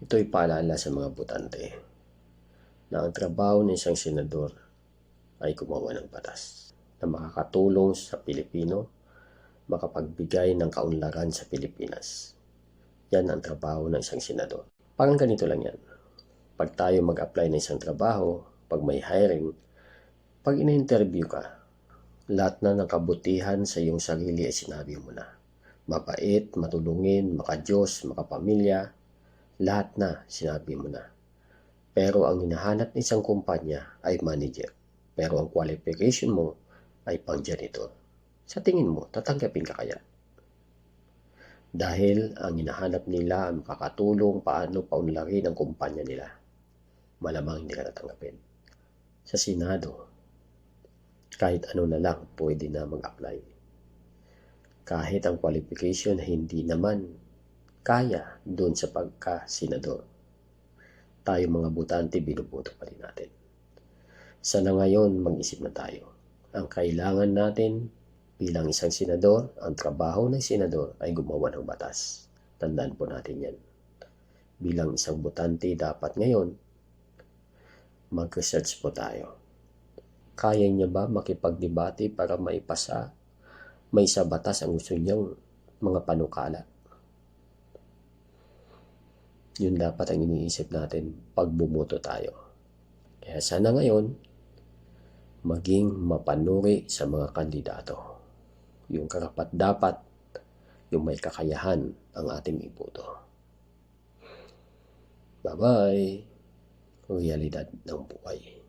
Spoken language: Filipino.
Ito'y paalala sa mga botante na ang trabaho ng isang senador ay gumawa ng batas na makakatulong sa Pilipino makapagbigay ng kaunlaran sa Pilipinas. Yan ang trabaho ng isang senador. Parang ganito lang yan. Pag tayo mag-apply ng isang trabaho, pag may hiring, pag ina-interview ka, lahat na ng kabutihan sa iyong sarili ay sinabi mo na. Mabait, matulungin, makajos, makapamilya, lahat na sinabi mo na. Pero ang hinahanap ng isang kumpanya ay manager. Pero ang qualification mo ay pang janitor. Sa tingin mo, tatanggapin ka kaya? Dahil ang hinahanap nila ang makakatulong paano paunlarin ang kumpanya nila. Malamang hindi ka tatanggapin. Sa Senado, kahit ano na lang pwede na mag-apply. Kahit ang qualification hindi naman kaya doon sa pagka-senador. Tayo mga butante, binubuto pa rin natin. Sana ngayon mag-isip na tayo. Ang kailangan natin bilang isang senador, ang trabaho ng senador ay gumawa ng batas. Tandaan po natin yan. Bilang isang butante, dapat ngayon mag-research po tayo. Kaya niya ba makipagdebate para maipasa may sa batas ang gusto niyang mga panukala? Yun dapat ang iniisip natin pag bumoto tayo. Kaya sana ngayon, maging mapanuri sa mga kandidato. Yung karapat dapat, yung may kakayahan ang ating iboto. Bye-bye! Realidad ng buhay.